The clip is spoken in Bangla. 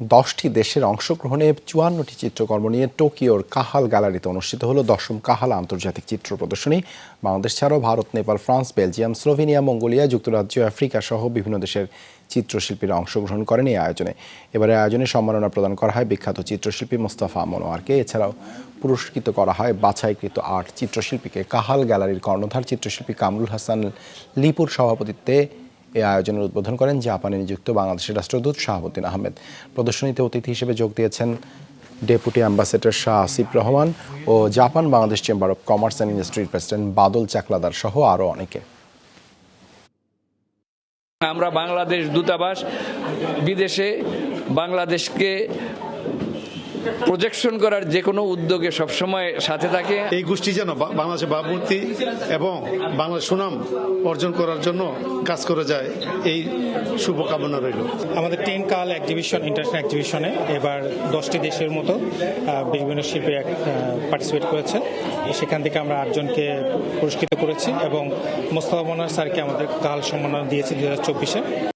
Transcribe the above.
দশটি দেশের অংশগ্রহণে চুয়ান্নটি চিত্রকর্ম নিয়ে টোকিওর কাহাল গ্যালারিতে অনুষ্ঠিত হলো দশম কাহাল আন্তর্জাতিক চিত্র প্রদর্শনী। বাংলাদেশ ছাড়াও Bharat, Nepal, France, Belgium, Slovenia, Mongolia, যুক্তরাজ্য, আফ্রিকা সহ বিভিন্ন দেশের চিত্রশিল্পীরা অংশগ্রহণ করেন এই আয়োজনে। এবারে আয়োজনে সম্মাননা প্রদান করা হয় বিখ্যাত চিত্রশিল্পী মোস্তফা মনোয়ারকে এছাড়াও পুরস্কৃত করা হয় বাছাইকৃত আট চিত্রশিল্পীকে। কাহাল গ্যালারির কর্ণধার চিত্রশিল্পী কামরুল হাসান লিপুর সভাপতিত্বে এই আয়োজনের উদ্বোধন করেন জাপানে নিযুক্ত বাংলাদেশের রাষ্ট্রদূত শাহাবুদ্দিন আহমেদ। প্রদর্শনীতে অতিথি হিসেবে যোগ দিয়েছেন deputy ambassador Shah Asif Rahman O Japan Bangladesh chamber of commerce and ইন্ডাস্ট্রির প্রেসিডেন্ট বাদল চাকলাদার সহ আরও অনেকে। আমরা বাংলাদেশ দূতাবাস বিদেশে বাংলাদেশকে প্রজেকশন করার যে কোনো উদ্যোগে সবসময় সাথে থাকে। এই গোষ্ঠী যেন বা- বাংলাদেশের ভাবমূর্তি এবং বাংলাদেশ সুনাম অর্জন করার জন্য কাজ করে যায় এই শুভকামনা রইল। আমাদের টেন কাল এক্সিবিশন ইন্টারন্যাশনাল এক্সিবিশনে এবার দশটি দেশের মতো বিভিন্ন শিল্পী পার্টিসিপেট করেছে। সেখান থেকে আমরা আটজনকে পুরস্কৃত করেছি এবং মোস্তফা মনার স্যারকে আমাদের কাল সম্মাননা দিয়েছে দু হাজার চব্বিশে।